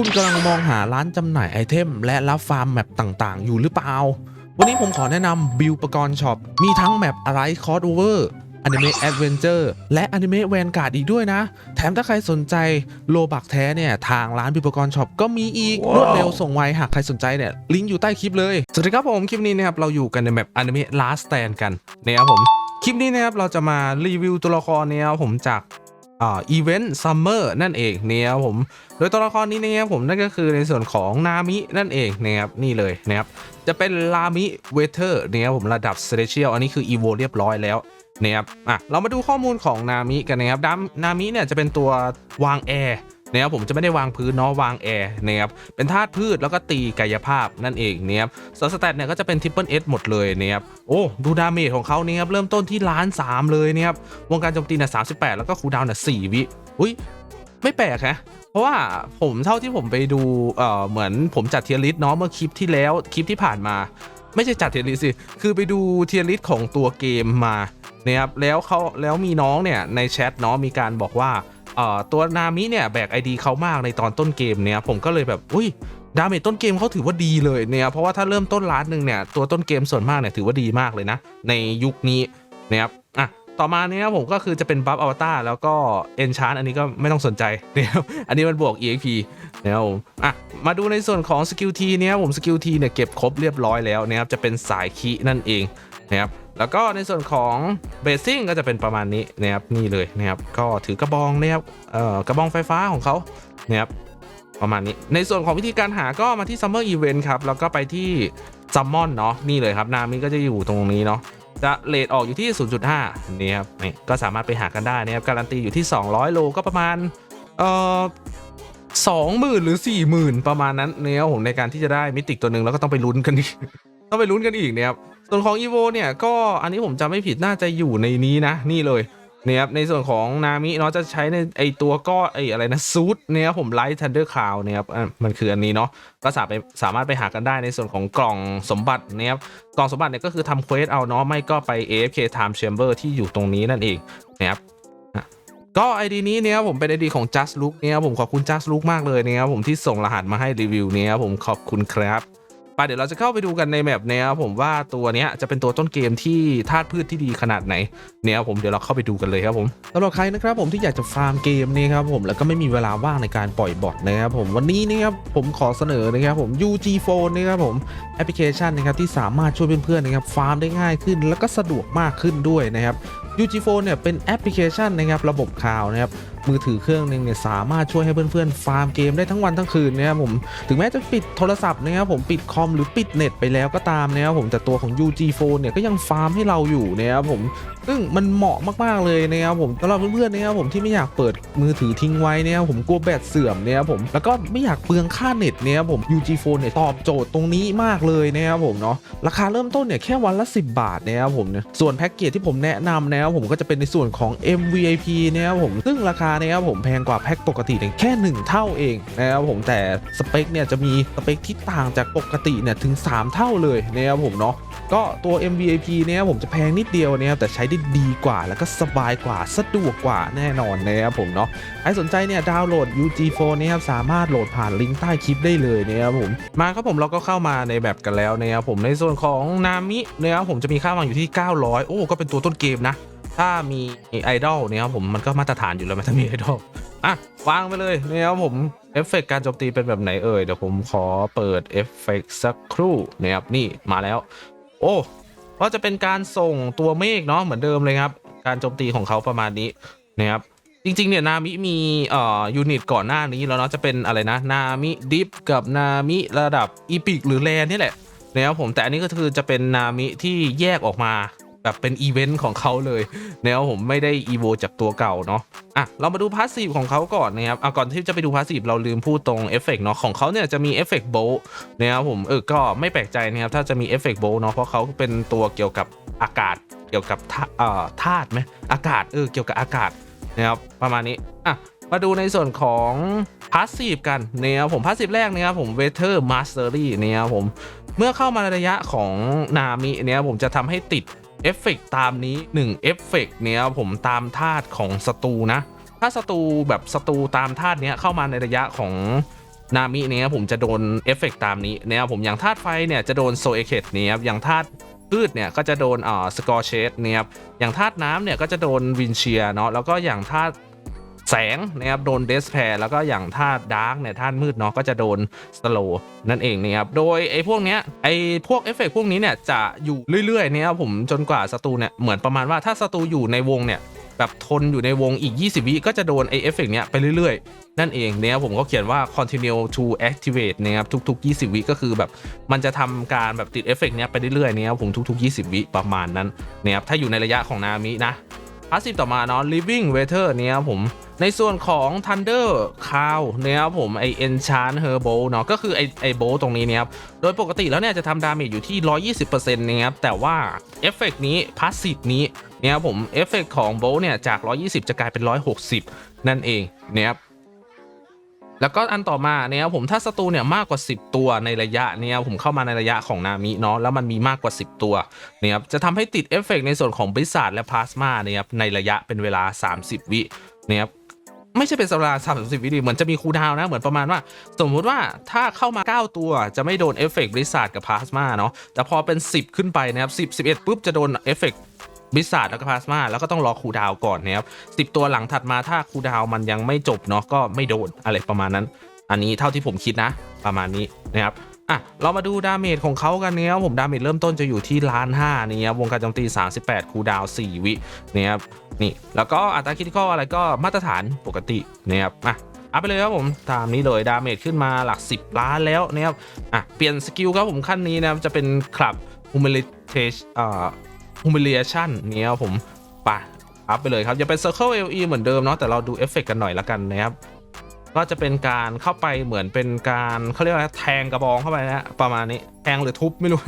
คุณกำลังมองหาร้านจำหน่ายไอเทม และรับฟาร์มแมปต่างๆ อยู่หรือเปล่า วันนี้ผมขอแนะนำบิลปกรณ์ช็อป มีทั้งแมปอะไรคอร์ดโอเวอร์อนิเมะแอดเวนเจอร์และอนิเมะแวนการ์ดอีกด้วยนะ แถมถ้าใครสนใจโลบักแท้เนี่ย ทางร้านบิลปกรณ์ช็อปก็มีอีกรวดเร็วส่งไว หากใครสนใจเนี่ย ลิงก์อยู่ใต้คลิปเลย สวัสดีครับผม คลิปนี้นะครับ เราอยู่กันในแมปอนิเมะ Last Stand กันนะครับผม คลิปนี้นะครับ เราจะมารีวิวตัวละครเนี่ยครับผมจาก อ่าอีเวนต์ซัมเมอร์นั่นเองเนี่ยครับผมโดยตัวละครนี้นะครับผมนั่นก็คือในส่วนของนามินั่นเองนะครับนี่เลยนะครับจะเป็นลามิเวเทอร์เนี่ยผมระดับเซเลเชียลอันนี้คืออีโวเรียบร้อยแล้วนะครับอะเรามาดูข้อมูลของนามิกันนะครับดัมนามิเนี่ยจะเป็นตัววางแอร์ นะครับผมจะไม่ได้วางพื้นเนาะวางแอร์นะครับเป็นธาตุพืชแล้วก็ตีกายภาพนั่นเองนะครับส่วนสแตทเนี่ยก็จะเป็นทริปเปิลเอสหมดเลยนะครับโอ้ดูดาเมจของเขาเนี่ยครับเริ่มต้นที่ล้านสามเลยนะครับวงการโจมตีเนี่ยสามสิบแปดแล้วก็คูลดาวน์เนี่ยสี่วิอุ้ยไม่แปลกฮะเพราะว่าผมเท่าที่ผมไปดูเอ่อเหมือนผมจัดเทียร์ลิสเนาะเมื่อคลิปที่แล้วคลิปที่ผ่านมา ไม่ใช่จัดเทียร์ลิสสิคือไปดูเทียร์ลิสของตัวเกมมานะครับแล้วเขาแล้วมีน้องเนี่ยในแชทเนาะมีการบอกว่า ตัวนามิเนี่ยแบกไอดีเขามากในตอนต้นเกมเนี่ยผมก็เลยแบบอุ้ยดาเมจต้นเกมเขาถือว่าดีเลยเนี่ยเพราะว่าถ้าเริ่มต้นล้านหนึ่งเนี่ยตัวต้นเกมส่วนมากเนี่ยถือว่าดีมากเลยนะ ในยุคนี้นะครับอะต่อมาเนี่ยผมก็คือจะเป็นบัฟอวตารแล้วก็เอนชานอันนี้ก็ไม่ต้องสนใจนะครับอันนี้มันบวก EXP นะครับผมอะมาดูในส่วนของสกิลทีเนี่ยผมสกิลทีเนี่ยเก็บครบเรียบร้อยแล้วนะครับจะเป็นสายคีนั่นเองนะครับ แล้วก็ในส่วนของเบสซิ่งก็จะเป็นประมาณนี้นะครับนี่เลยนะครับก็ถือกระบองนะครับเอ่อกระบองไฟฟ้าของเขานะครับประมาณนี้ ในส่วนของวิธีการหาก็มาที่ Summer Event ครับ แล้วก็ไปที่ซัมมอนเนาะนี่เลยครับ นามิก็จะอยู่ตรงนี้เนาะจะเลทออกอยู่ที่ 0.5นี่ครับนี่ก็สามารถไปหากันได้นะครับ การันตีอยู่ที่ 200 โลก็ประมาณเอ่อสองหมื่นหรือสี่หมื่นประมาณนั้นเนี่ยผมในการที่จะได้มิติกตัวหนึ่งแล้วก็ต้องไปลุ้นกันอีกต้องไปลุ้นกันอีกนะครับ ส่วนของ e v o เนี่ยก็อันนี้ผมจำไม่ผิดน่าจะอยู่ในนี้นะ นี่เลยเนี่ยครับในส่วนของนามิเนาะจะใช้ในไอตัวก็ไออะไรนะซูดเนี่ยผมไลท์ทันเดอร์คาวเนี่ยครับอะมันคืออันนี้เนาะก็สามารถไปสามารถไปหากันได้ในส่วนของกล่องสมบัติเนี่ยครับกล่องสมบัติเนี่ยก็คือทำเควสเอาเนาะไม่ก็ไป AFK Time Chamber ที่อยู่ตรงนี้นั่นเองนะครับก็ไอดีนี้เนี่ยผมเป็นไอดีของ Just Look เนี่ยผมขอบคุณ Just Look มากเลยเนี่ยครับผมที่ส่งรหัสมาให้รีวิวเนี่ยครับผมขอบคุณครับ ไปเดี๋ยวเราจะเข้าไปดูกันในแมปเนี้ยครับผมว่าตัวเนี้ยจะเป็นตัวต้นเกมที่ธาตุพืชที่ดีขนาดไหนเนี่ยครับผมเดี๋ยวเราเข้าไปดูกันเลยครับผมสำหรับใครนะครับผมที่อยากจะฟาร์มเกมนี่ครับผมแล้วก็ไม่มีเวลาว่างในการปล่อยบอทนะครับผมวันนี้นะครับผมขอเสนอนะครับผม UG Phone นะครับผมแอปพลิเคชันนะครับที่สามารถช่วยเพื่อนๆนะครับฟาร์มได้ง่ายขึ้น แล้วก็สะดวกมากขึ้นด้วยนะครับ UG Phone เนี่ยเป็นแอปพลิเคชันนะครับระบบข่าวนะครับมือถือเครื่องหนึงเนี่ยสามารถช่วยให้เพื่อนๆ ฟาร์มเกมได้ทั้งวันทั้งคืนนะครับผมถึงแม้จะปิดโทรศัพท์นะครับผมปิดคอมหรือปิดเน็ตไปแล้วก็ตามนะครับผมแต่ตัวของ UG Phone เนี่ยก็ยังฟาร์มให้เราอยู่นะครับผมซึ่งมันเหมาะมากๆเลยนะครับผมสำหรับเพื่อนๆนะครับผมที่ไม่อยากเปิดมือถือทิ้งไว้นะครับผมกลัวแบตเสื่อมนะครับผมแล้วก็ไม่อยากเปลืองค่าเน็ตนะครับผม UG Phone เนี่ยตอบโจทย์ตรงนี้มากเลยนะครับผมเนาะราคาเริ่มต้นเนี่ยแค่วันละ 10 บาทนะครับผมเนี่ยส่วนแพ็กเกจที่ผมแนะนำนะครับผมก็จะเป็นในส่วนของ MVIP นะครับผมซึ่งราคานะครับผมแพงกว่าแพ็กปกติเนี่ยแค่ 1 เท่าเองนะครับผมแต่สเปคเนี่ยจะมีสเปคที่ต่างจากปกติเนี่ยถึง 3 เท่าเลยนะครับผมเนาะก็ตัว MVIP เนี่ยผมจะแพงนิดเดียวนะครับแต่ใช้ได้ดีกว่าแล้วก็สบายกว่าสะดวกกว่าแน่นอนนะครับผมเนาะใครสนใจเนี่ยดาวน์โหลด UG Phone นะครับสามารถโหลดผ่านลิงก์ใต้คลิปได้เลยนะครับผมมาครับผมเราก็เข้ามาในแบบกันแล้วนะครับผมในส่วนของนามินะครับผมจะมีค่าวางอยู่ที่ 900 โอ้ก็เป็นตัวต้นเกมนะ ถ้ามีไอดอลเนี่ยครับผมมันก็มาตรฐานอยู่แล้วมันถ้ามีไอดอล อะวางไปเลยนะครับผมเอฟเฟกต์การโจมตีเป็นแบบไหนเอ่ยเดี๋ยวผมขอเปิดเอฟเฟกต์สักครู่นะครับนี่มาแล้ว โอ้ก็จะเป็นการส่งตัวเมฆเนาะเหมือนเดิมเลยครับ การโจมตีของเขาประมาณนี้นะครับจริงๆเนี่ยนามิมีเอ่อยูนิตก่อนหน้านี้แล้วเนาะจะเป็นอะไรนะนามิดิฟกับนามิระดับอีพิกหรือแลนนี่แหละนะครับผมแต่อันนี้ก็คือจะเป็นนามิที่แยกออกมา แบบเป็นอีเวนต์ของเขาเลยนะครับผมไม่ได้อีโวจากตัวเก่าเนาะอะเรามาดูพาสซีฟของเขาก่อนนะครับเอาก่อนที่จะไปดูพาสซีฟเราลืมพูดตรงเอฟเฟกเนาะของเขาเนี่ยจะมีเอฟเฟกโบนะครับผมเออก็ไม่แปลกใจนะครับถ้าจะมีเอฟเฟกโบเนาะเพราะเขาเป็นตัวเกี่ยวกับอากาศเกี่ยวกับธาเอ่อธาตุไหมอากาศเออเกี่ยวกับอากาศนะครับประมาณนี้อะมาดูในส่วนของพาสซีฟกันนะครับผมพาสซีฟแรกนะครับผม Weather Mastery นะครับผมเมื่อเข้ามาในระยะของนามิเนี่ยผมจะทำให้ติด เอฟเฟกตามนี้1เอฟเฟกเนี่ยผมตามธาตุของศัตรูนะ ถ้าศัตรูแบบศัตรูตามธาตุเนี้ยเข้ามาในระยะของนามิเนี่ยผมจะโดนเอฟเฟกตามนี้เนะครับผมอย่างธาตุไฟเนี่ยจะโดนโซเอเคตเนี่ยครับอย่างธาตุพืชเนี่ยก็จะโดนอ่าสกอร์เชสเนี่ยครับอย่างธาตุน้ำเนี่ยก็จะโดนวินเชียเนาะแล้วก็อย่างธาตุ แสงนะครับโดนเดสแพร์แล้วก็อย่างธาตุดาร์กเนี่ยธาตุมืดเนาะก็จะโดนสโลนั่นเองนะครับโดยไอ้พวกเนี้ยไอ้พวกเอฟเฟกพวกนี้เนี่ยจะอยู่เรื่อยๆเนี่ยครับผมจนกว่าศัตรูเนี่ยเหมือนประมาณว่าถ้าศัตรูอยู่ในวงเนี่ยแบบทนอยู่ในวงอีก 20 วิก็จะโดนไอเอฟเฟกเนี้ยไปเรื่อยๆ นั่นเองเนี่ยผมก็เขียนว่า continue to activate นะครับทุก ๆ 20 วิก็คือแบบมันจะทำการแบบติดเอฟเฟกเนี้ยไปเรื่อยๆเนี่ยผมทุก ๆ 20 วิประมาณนั้นนะครับถ้าอยู่ในระยะของนามินะ พาสซีฟต่อมาเนาะ living weather เนี่ยครับผมในส่วนของ thunder cloud เนี่ยครับผมไอ enchant herbal เนาะก็คือไอไอโบตรงนี้เนี่ยครับโดยปกติแล้วเนี่ยจะทำดาเมจอยู่ที่ 120%นะครับแต่ว่าเอฟเฟกนี้พาสซีฟนี้เนี่ยครับผมเอฟเฟกของโบเนี่ยจาก 120 จะกลายเป็น 160 นั่นเองเนี่ยครับ แล้วก็อันต่อมาเนี่ยผมถ้าศัตรูเนี่ยมากกว่า 10 ตัวในระยะเนี่ยผมเข้ามาในระยะของนามิเนาะแล้วมันมีมากกว่า 10 ตัวเนี่ยครับจะทำให้ติดเอฟเฟกในส่วนของบริษัทและพลาสมาเนี่ยครับในระยะเป็นเวลา 30 วิเนี่ยครับไม่ใช่เป็นเวลา30วิดิเหมือนจะมีคูดาวนะ เหมือนประมาณว่า สมมุติว่าถ้าเข้ามา 9 ตัวจะไม่โดนเอฟเฟกต์บริษัทกับพลาสมาเนาะแต่พอเป็น 10 ขึ้นไปนะครับ10 11ปุ๊บจะโดนเอฟเฟกต์ บิสซาดแล้วก็พลาสมาแล้วก็ต้องรอคูดาวก่อนนะครับสิบตัวหลังถัดมาถ้าคูดาวมันยังไม่จบเนาะก็ไม่โดนอะไรประมาณนั้น อันนี้เท่าที่ผมคิดนะ ประมาณนี้นะครับอะเรามาดูดาเมจของเขากันเนะครับผมดาเมจเริ่มต้นจะอยู่ที่ล้านห้านี่ครับวงการโจมตี 38 คูดาว 4 วินะครับนี่แล้วก็อัตราคิดข้ออะไรก็มาตรฐานปกตินะครับอะอัพไปเลยครับผมตามนี้เลยดาเมจขึ้นมาหลัก 10 ล้านแล้วนะครับอะเปลี่ยนสกิลครับผมขั้นนี้นะครับจะเป็นคลับ humilitation อ่า humiliation เนี่ยครับผมปะอัพไปเลยครับอย่าเป็น circle LE เหมือนเดิมเนาะแต่เราดูเอฟเฟกกันหน่อยละกันนะครับก็จะเป็นการเข้าไปเหมือนเป็นการเขาเรียกว่าอะไรแทงกระบองเข้าไปนะประมาณนี้แทงหรือทุบไม่รู้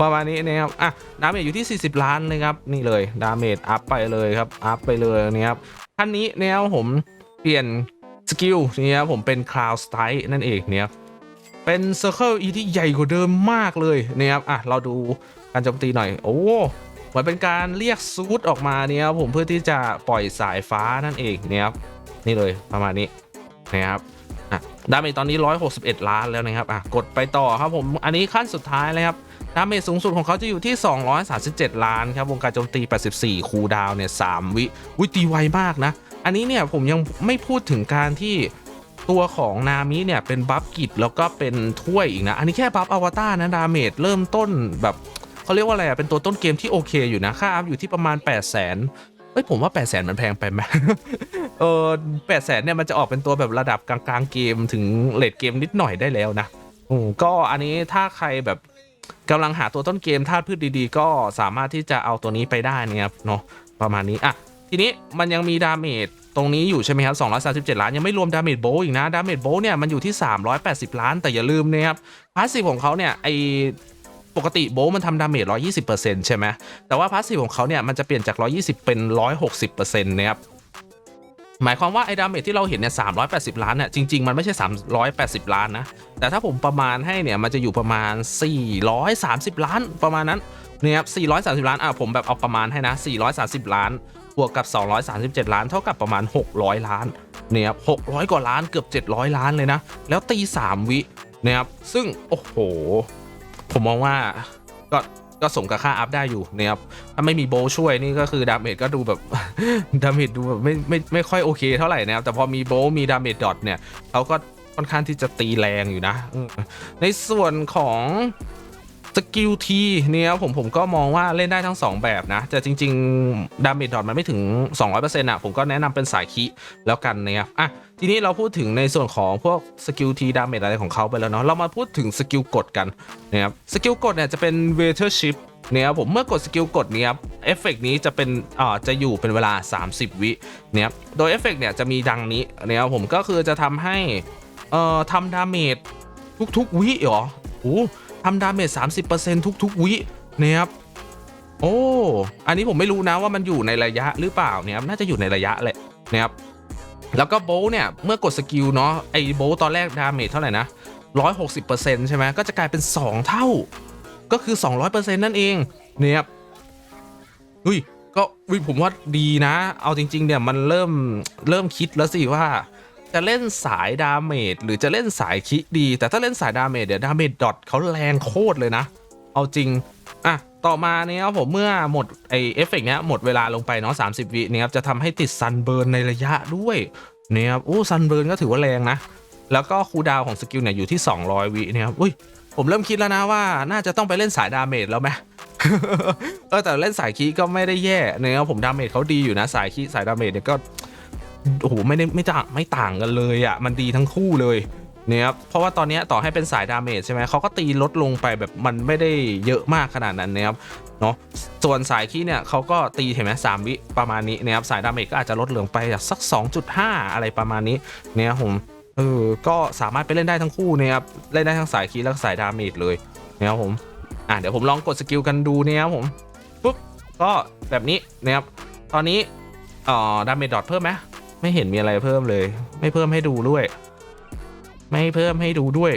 ประมาณนี้นะครับอะดาเมจอยู่ที่ 40 ล้านนะครับนี่เลยดาเมจอัพไปเลยครับอัพไปเลยนะครับขั้นนี้เนี่ยครับผมเปลี่ยนสกิลนี่ครับผมเป็น cloud strike นั่นเองเนี่ยครับเป็น circle E ที่ใหญ่กว่าเดิมมากเลยนะครับอะเราดู การโจมตีหน่อย โอ้เหมือนเป็นการเรียกซูดออกมาเนี่ยครับผมเพื่อที่จะปล่อยสายฟ้านั่นเองเนี่ยครับนี่เลยประมาณนี้นะครับดาเมจตอนนี้ 161 ล้านแล้วนะครับอะกดไปต่อครับผมอันนี้ขั้นสุดท้ายเลยครับดาเมจสูงสุดของเขาจะอยู่ที่ 237 ล้านครับวงการโจมตี 84 คูดาวเนี่ย3วิวิตีไวมากนะ อันนี้เนี่ยผมยังไม่พูดถึงการที่ตัวของนามิเนี่ยเป็นบัฟกิจแล้วก็เป็นถ้วยอีกนะ อันนี้แค่บัฟอวตารนะดาเมจเริ่มต้นแบบ เขาเรียกว่าอะไรอะเป็นตัวต้นเกมที่โอเคอยู่นะค่าอัพอยู่ที่ประมาณ 8 0 0 0 0 0เอ้ยผมว่า 8 0 0 0 0 0มันแพงไปไหมเออแปดแสนเนี่ยมันจะออกเป็นตัวแบบระดับกลางๆเกมถึงเลดเกมนิดหน่อยได้แล้วนะอืมก็อันนี้ถ้าใครแบบกำลังหาตัวต้นเกมธาตุพืชดีๆ ก็สามารถที่จะเอาตัวนี้ไปได้นะครับเนาะประมาณนี้อะทีนี้มันยังมีดาเมจตรงนี้อยู่ใช่ไหมครับ237 ล้าน ยังไม่รวมดาเมจโบอีกนะดาเมจโบเนี่ยมันอยู่ที่ 380 ล้านแต่อย่าลืมนะครับพาสซีฟของเขาเนี่ยไอ ปกติโบมันทำดาเมจ120%ใช่ไหมแต่ว่าพาสซีฟของเขาเนี่ยมันจะเปลี่ยนจาก 120 เป็น 160%นะครับหมายความว่าไอ้ดาเมจที่เราเห็นเนี่ย380ล้านเนี่ยจริง ๆ มันไม่ใช่ 380 ล้านนะ แต่ถ้าผมประมาณให้เนี่ยมันจะอยู่ประมาณ 430 ล้านประมาณนั้นเนี่ยครับ430 ล้านอะผมแบบเอาประมาณให้นะ 430 ล้านบวกกับ 237 ล้านเท่ากับประมาณ 600 ล้านเนี่ยครับ600 กว่าล้านเกือบ 700 ล้านเลยนะ แล้วตี 3 วินะครับซึ่งโอ้โห ผมมองว่าก็ก็สมกับค่าอัพได้อยู่นะครับ ถ้าไม่มีโบว์ช่วยนี่ก็คือดาเมจก็ดูแบบ ดาเมจดูแบบไม่ไม่ไม่ค่อยโอเคเท่าไหร่นะครับ แต่พอมีโบว์มีดาเมจดอทเนี่ยเขาก็ค่อนข้างที่จะตีแรงอยู่นะ ในส่วนของ สกิลทีเนี่ยผมผมก็มองว่าเล่นได้ทั้ง 2 แบบนะ แต่จริง ๆ ดาเมจดอทมันไม่ถึง 200%อะผมก็แนะนำเป็นสายคิแล้วกันนะครับอะทีนี้เราพูดถึงในส่วนของพวกสกิลทีดาเมจอะไรของเขาไปแล้วเนาะเรามาพูดถึงสกิลกดกันนะครับสกิลกดเนี่ยจะเป็นเวเทอร์ชิพเนี่ยครับผมเมื่อกดสกิลกดเนี้ยครับเอฟเฟกนี้จะเป็นอ่าจะอยู่เป็นเวลา 30 วิเนี่ยครับโดยเอฟเฟกเนี่ยจะมีดังนี้เนี่ยครับผมก็คือจะทำให้เอ่อทำดาเมจทุกๆวิเหรอโอ้ ทำดาเมจ30%ทุก ๆ วิเนี่ยครับโอ้ อันนี้ผมไม่รู้นะว่ามันอยู่ในระยะหรือเปล่าเนี่ยครับน่าจะอยู่ในระยะแหละนี่ยครับ แล้วก็โบว์เนี่ยเมื่อกดสกิลเนาะไอโบว์ตอนแรกดาเมจเท่าไหร่นะ160%ใช่ไหมก็จะกลายเป็น 2 เท่า ก็คือ 200%นั่นเองเนี่ยครับอุ้ยก็อุ้ยผมว่าดีนะ เอาจริง ๆ เนี่ยมันเริ่มเริ่มคิดแล้วสิว่า จะเล่นสายดาเมจหรือจะเล่นสายคิดี แต่ถ้าเล่นสายดาเมจเดี๋ยวดาเมจดอทเขาแรงโคตรเลยนะ เอาจริง อะ ต่อมาเนี่ยครับผมเมื่อหมดไอเอฟเฟกต์เนี้ยหมดเวลาลงไปเนาะ30วิเนี่ยครับจะทำให้ติดซันเบิร์นในระยะด้วยเนี่ยครับโอ้ซันเบิร์นก็ถือว่าแรงนะ แล้วก็คูดาวของสกิลเนี่ยอยู่ที่ 200 วิเนี่ยครับอุ้ยผมเริ่มคิดแล้วนะว่าน่าจะต้องไปเล่นสายดาเมจแล้วไหมเออแต่เล่นสายคีก็ไม่ได้แย่เนะครับผมดาเมจเขาดีอยู่นะสายคีสายดาเมจเนี่ยก็ โอ้โหไม่ได้ไม่ต่างไม่ต่างกันเลยอะ่ะมันดีทั้งคู่เลยเนี่ยครับเพราะว่าตอนนี้ต่อให้เป็นสายดาเมจใช่ไหมเขาก็ตีลดลงไปแบบมันไม่ได้เยอะมากขนาดนั้นนะครับเนาะส่วนสายคีเนี่ยเขาก็ตีเห็นไหมสามวิประมาณนี้นะครับสายดาเมจก็อาจจะลดเหลืองไปสัก 2.5 อะไรประมาณนี้เนี่ยผมเออก็สามารถไปเล่นได้ทั้งคู่นะครับเล่นได้ทั้งสายคีและสายดาเมจเลยนะครับผมอะเดี๋ยวผมลองกดสกิลกันดูเนี่ยครับผมปุ๊บก็แบบนี้นะครับตอนนี้เอ่อดาเมจดอทเพิ่มไหม ไม่เห็นมีอะไรเพิ่มเลย ไม่เพิ่มให้ดูด้วย ไม่เพิ่มให้ดูด้วย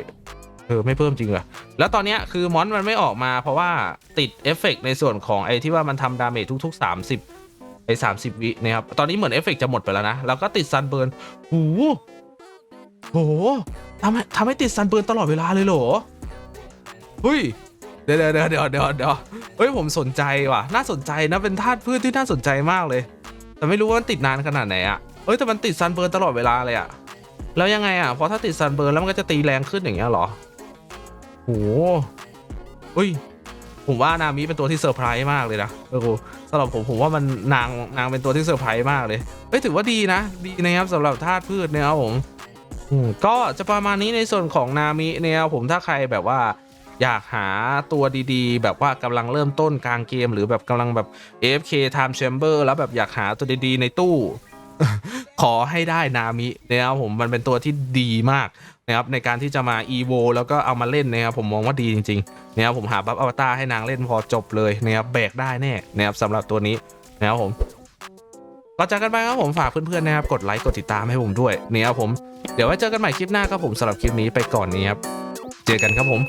เออ ไม่เพิ่มจริงเหรอ แล้วตอนนี้คือมอนมันไม่ออกมาเพราะว่าติดเอฟเฟกต์ในส่วนของไอ้ที่ว่ามันทำดาเมจทุก ๆ 30 ไอ้30วินะครับ ตอนนี้เหมือนเอฟเฟกต์จะหมดไปแล้วนะ แล้วก็ติดซันเบิร์นโอ้โหโหทำให้ทำให้ติดซันเบิร์นตลอดเวลาเลยเหรอเฮ้ยเดี๋ยวเดี๋ยวเดี๋ยวเดี๋ยวเดี๋ยวเฮ้ยผมสนใจว่ะ น่าสนใจนะเป็นธาตุพืชที่น่าสนใจมากเลย แต่ไม่รู้ว่าติดนานขนาดไหนอะ อ้ยแต่มันติดซันเบิร์นตลอดเวลาเลยอะแล้วยังไงอะเพราะถ้าติดซันเบิร์นแล้วมันก็จะตีแรงขึ้นอย่างเงี้ยเหรอโหเฮ้ยผมว่านามิเป็นตัวที่เซอร์ไพรส์มากเลยนะเออสำหรับผมผมว่ามันนางนางเป็นตัวที่เซอร์ไพรส์มากเลยเฮ้ยถือว่าดีนะดีนะครับสำหรับธาตุพืชนะครับผมก็จะประมาณนี้ในส่วนของนามิเนี่ยผมถ้าใครแบบว่าอยากหาตัวดีๆ แบบว่ากำลังเริ่มต้นกลางเกม หรือแบบกำลังแบบ AFK Time Chamber แล้วแบบอยากหาตัวดีๆในตู้ ขอให้ได้นามินะครับผมมันเป็นตัวที่ดีมากนะครับในการที่จะมา EVO แล้วก็เอามาเล่นนะครับผมมองว่าดีจริงๆนะครับผมหาบัฟอวตารให้นางเล่นพอจบเลยนะครับแบกได้แน่นะครับสำหรับตัวนี้นะครับผมก็จากกันไปครับผมฝากเพื่อนๆนะครับกดไลค์กดติดตามให้ผมด้วยนะครับผมเดี๋ยวไว้เจอกันใหม่คลิปหน้าครับผมสำหรับคลิปนี้ไปก่อนนี้ครับเจอกันครับผม